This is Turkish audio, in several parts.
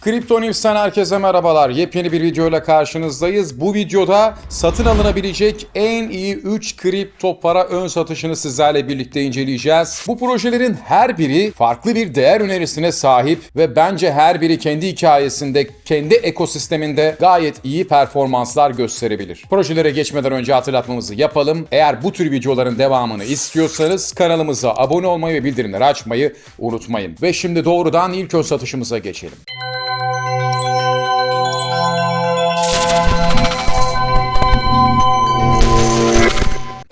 Kripto News'ten herkese merhabalar. Yepyeni bir videoyla karşınızdayız. Bu videoda satın alınabilecek en iyi 3 kripto para ön satışını sizlerle birlikte inceleyeceğiz. Bu projelerin her biri farklı bir değer önerisine sahip ve bence her biri kendi hikayesinde, kendi ekosisteminde gayet iyi performanslar gösterebilir. Projelere geçmeden önce hatırlatmamızı yapalım. Eğer bu tür videoların devamını istiyorsanız kanalımıza abone olmayı ve bildirimleri açmayı unutmayın. Ve şimdi doğrudan ilk ön satışımıza geçelim.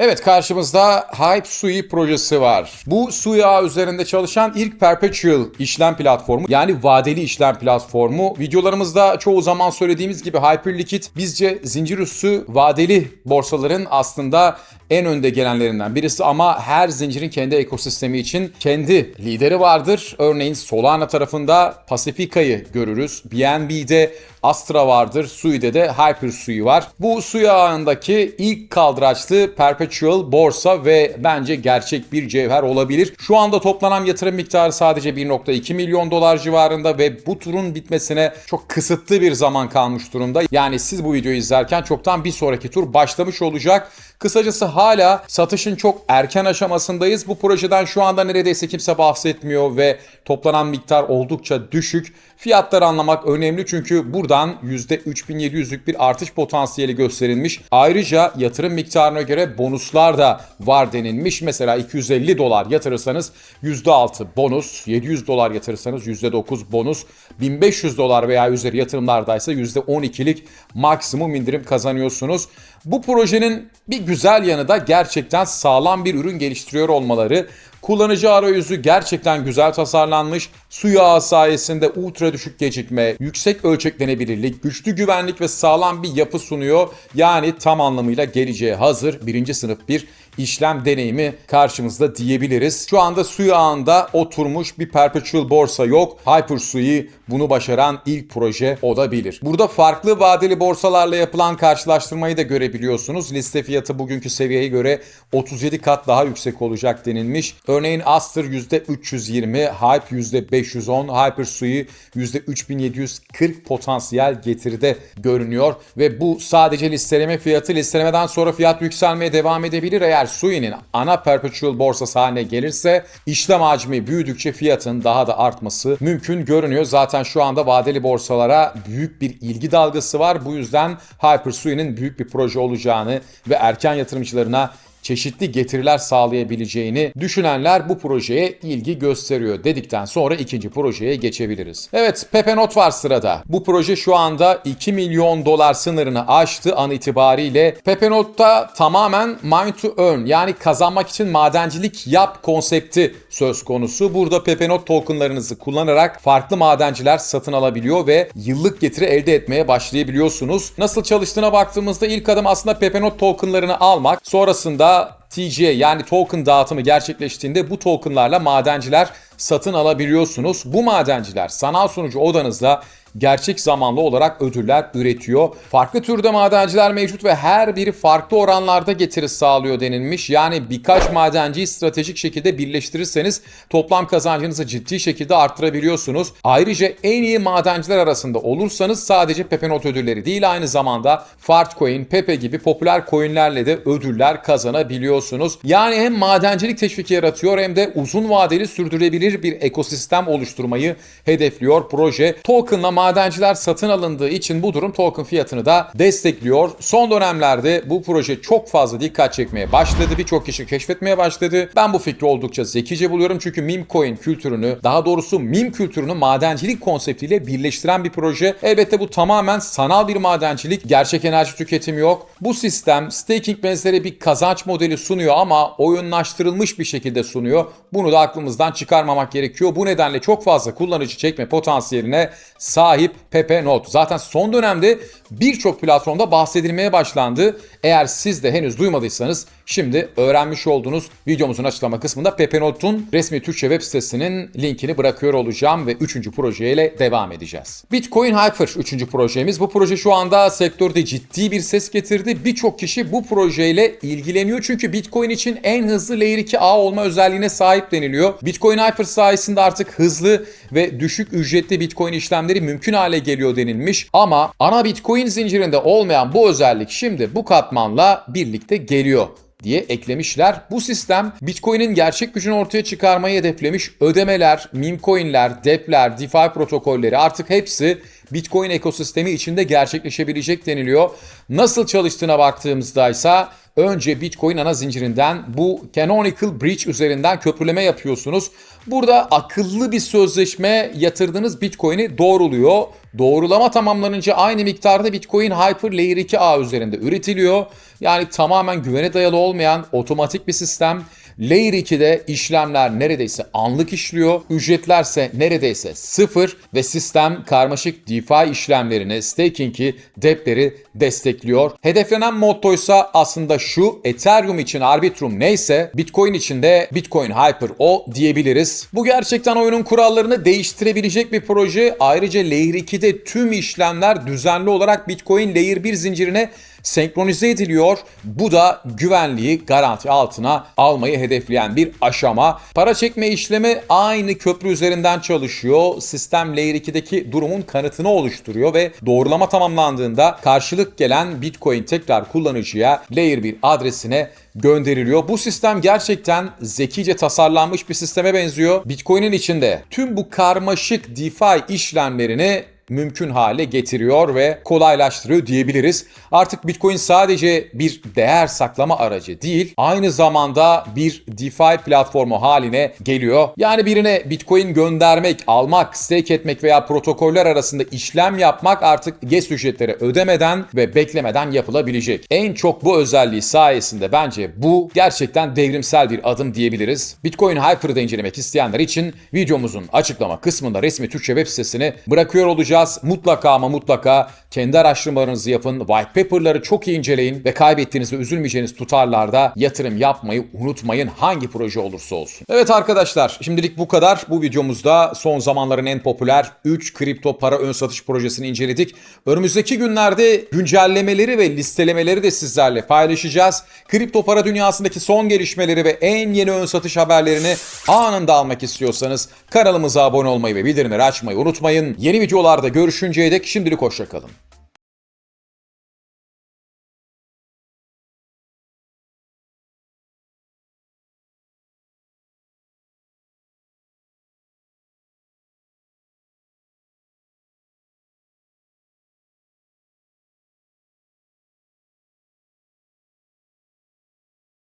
Evet karşımızda Hype Sui projesi var. Bu Sui ağı üzerinde çalışan ilk perpetual işlem platformu yani vadeli işlem platformu. Videolarımızda çoğu zaman söylediğimiz gibi Hyperliquid bizce zincir üstü vadeli borsaların aslında en önde gelenlerinden birisi ama her zincirin kendi ekosistemi için kendi lideri vardır. Örneğin Solana tarafında Pacifica'yı görürüz. BNB'de Astra vardır. Sui'de de Hyper Sui var. Bu Sui ağındaki ilk kaldıraçlı perpetual borsa ve bence gerçek bir cevher olabilir. Şu anda toplanan yatırım miktarı sadece 1.2 milyon dolar civarında ve bu turun bitmesine çok kısıtlı bir zaman kalmış durumda. Yani siz bu videoyu izlerken çoktan bir sonraki tur başlamış olacak. Kısacası hala satışın çok erken aşamasındayız. Bu projeden şu anda neredeyse kimse bahsetmiyor ve toplanan miktar oldukça düşük. Fiyatları anlamak önemli çünkü buradan %3700'lük bir artış potansiyeli gösterilmiş. Ayrıca yatırım miktarına göre bonuslar da var denilmiş. Mesela 250 dolar yatırırsanız %6 bonus, 700 dolar yatırırsanız %9 bonus, 1500 dolar veya üzeri yatırımlardaysa %12'lik maksimum indirim kazanıyorsunuz. Bu projenin bir güzel yanı da gerçekten sağlam bir ürün geliştiriyor olmaları. Kullanıcı arayüzü gerçekten güzel tasarlanmış. Su yağı sayesinde ultra düşük gecikme, yüksek ölçeklenebilirlik, güçlü güvenlik ve sağlam bir yapı sunuyor. Yani tam anlamıyla geleceğe hazır birinci sınıf bir işlem deneyimi karşımızda diyebiliriz. Şu anda su yağında oturmuş bir perpetual borsa yok. HyperSui bunu başaran ilk proje olabilir. Burada farklı vadeli borsalarla yapılan karşılaştırmayı da görebiliyorsunuz. Liste fiyatı bugünkü seviyeye göre 37 kat daha yüksek olacak denilmiş. Örneğin Aster %320, Hype %510, HyperSui %3740 potansiyel getiride görünüyor ve bu sadece listeleme fiyatı. Listelemeden sonra fiyat yükselmeye devam edebilir. Eğer Sui'nin ana perpetual borsası haline gelirse işlem hacmi büyüdükçe fiyatın daha da artması mümkün görünüyor. Zaten şu anda vadeli borsalara büyük bir ilgi dalgası var. Bu yüzden HyperSui'nin büyük bir proje olacağını ve erken yatırımcılarına çeşitli getiriler sağlayabileceğini düşünenler bu projeye ilgi gösteriyor dedikten sonra ikinci projeye geçebiliriz. Evet Pepe Not var sırada. Bu proje şu anda 2 milyon dolar sınırını aştı an itibariyle. Pepe Not'ta tamamen mine to earn yani kazanmak için madencilik yap konsepti söz konusu. Burada Pepe Not tokenlarınızı kullanarak farklı madenciler satın alabiliyor ve yıllık getiri elde etmeye başlayabiliyorsunuz. Nasıl çalıştığına baktığımızda ilk adım aslında Pepe Not tokenlarını almak. Sonrasında Ciao! TGA yani token dağıtımı gerçekleştiğinde bu tokenlarla madenciler satın alabiliyorsunuz. Bu madenciler sanal sunucu odanızda gerçek zamanlı olarak ödüller üretiyor. Farklı türde madenciler mevcut ve her biri farklı oranlarda getiri sağlıyor denilmiş. Yani birkaç madenciyi stratejik şekilde birleştirirseniz toplam kazancınızı ciddi şekilde arttırabiliyorsunuz. Ayrıca en iyi madenciler arasında olursanız sadece Pepe Not ödülleri değil aynı zamanda Fartcoin, Pepe gibi popüler coinlerle de ödüller kazanabiliyorsunuz. Yani hem madencilik teşviki yaratıyor hem de uzun vadeli sürdürülebilir bir ekosistem oluşturmayı hedefliyor proje. Token'la madenciler satın alındığı için bu durum token fiyatını da destekliyor. Son dönemlerde bu proje çok fazla dikkat çekmeye başladı. Birçok kişi keşfetmeye başladı. Ben bu fikri oldukça zekice buluyorum çünkü meme coin kültürünü, daha doğrusu meme kültürünü madencilik konseptiyle birleştiren bir proje. Elbette bu tamamen sanal bir madencilik. Gerçek enerji tüketimi yok. Bu sistem staking benzeri bir kazanç modeli sunuyor ama oyunlaştırılmış bir şekilde sunuyor. Bunu da aklımızdan çıkarmamak gerekiyor. Bu nedenle çok fazla kullanıcı çekme potansiyeline sahip Pepe Note. Zaten son dönemde birçok platformda bahsedilmeye başlandı. Eğer siz de henüz duymadıysanız şimdi öğrenmiş olduğunuz videomuzun açıklama kısmında Pepe Note'un resmi Türkçe web sitesinin linkini bırakıyor olacağım ve 3. projeyle devam edeceğiz. Bitcoin Hyper 3. projemiz. Bu proje şu anda sektörde ciddi bir ses getirdi. Birçok kişi bu projeyle ilgileniyor çünkü Bitcoin için en hızlı Layer 2 ağ olma özelliğine sahip deniliyor. Bitcoin Hyper sayesinde artık hızlı ve düşük ücretli Bitcoin işlemleri mümkün hale geliyor denilmiş. Ama ana Bitcoin zincirinde olmayan bu özellik şimdi bu katmanla birlikte geliyor diye eklemişler. Bu sistem Bitcoin'in gerçek gücünü ortaya çıkarmayı hedeflemiş. Ödemeler, meme coin'ler, dApp'ler, DeFi protokolleri artık hepsi Bitcoin ekosistemi içinde gerçekleşebilecek deniliyor. Nasıl çalıştığına baktığımızda ise önce Bitcoin ana zincirinden bu Canonical Bridge üzerinden köprüleme yapıyorsunuz. Burada akıllı bir sözleşme yatırdığınız Bitcoin'i doğruluyor. Doğrulama tamamlanınca aynı miktarda Bitcoin Hyper Layer 2 ağ üzerinde üretiliyor. Yani tamamen güvene dayalı olmayan otomatik bir sistem. Layer 2'de işlemler neredeyse anlık işliyor. Ücretlerse neredeyse sıfır ve sistem karmaşık DeFi işlemlerini, staking'i, dApp'leri destekliyor. Hedeflenen motto ise aslında şu Ethereum için Arbitrum neyse Bitcoin için de Bitcoin Hyper o diyebiliriz. Bu gerçekten oyunun kurallarını değiştirebilecek bir proje. Ayrıca Layer 2'de tüm işlemler düzenli olarak Bitcoin Layer 1 zincirine senkronize ediliyor. Bu da güvenliği garanti altına almayı hedefleyen bir aşama. Para çekme işlemi aynı köprü üzerinden çalışıyor. Sistem Layer 2'deki durumun kanıtını oluşturuyor ve doğrulama tamamlandığında karşılık gelen Bitcoin tekrar kullanıcıya Layer 1 adresine gönderiliyor. Bu sistem gerçekten zekice tasarlanmış bir sisteme benziyor. Bitcoin'in içinde tüm bu karmaşık DeFi işlemlerini mümkün hale getiriyor ve kolaylaştırıyor diyebiliriz. Artık Bitcoin sadece bir değer saklama aracı değil, aynı zamanda bir DeFi platformu haline geliyor. Yani birine Bitcoin göndermek, almak, stake etmek veya protokoller arasında işlem yapmak artık gas ücretleri ödemeden ve beklemeden yapılabilecek. En çok bu özelliği sayesinde bence bu gerçekten devrimsel bir adım diyebiliriz. Bitcoin Hyper'ı incelemek isteyenler için videomuzun açıklama kısmında resmi Türkçe web sitesini bırakıyor olacağız. Mutlaka ama mutlaka kendi araştırmalarınızı yapın. White paper'ları çok iyi inceleyin ve kaybettiğiniz ve üzülmeyeceğiniz tutarlarda yatırım yapmayı unutmayın hangi proje olursa olsun. Evet arkadaşlar şimdilik bu kadar. Bu videomuzda son zamanların en popüler 3 kripto para ön satış projesini inceledik. Önümüzdeki günlerde güncellemeleri ve listelemeleri de sizlerle paylaşacağız. Kripto para dünyasındaki son gelişmeleri ve en yeni ön satış haberlerini anında almak istiyorsanız kanalımıza abone olmayı ve bildirimleri açmayı unutmayın. Yeni videolarda görüşünceye dek şimdilik hoşçakalın.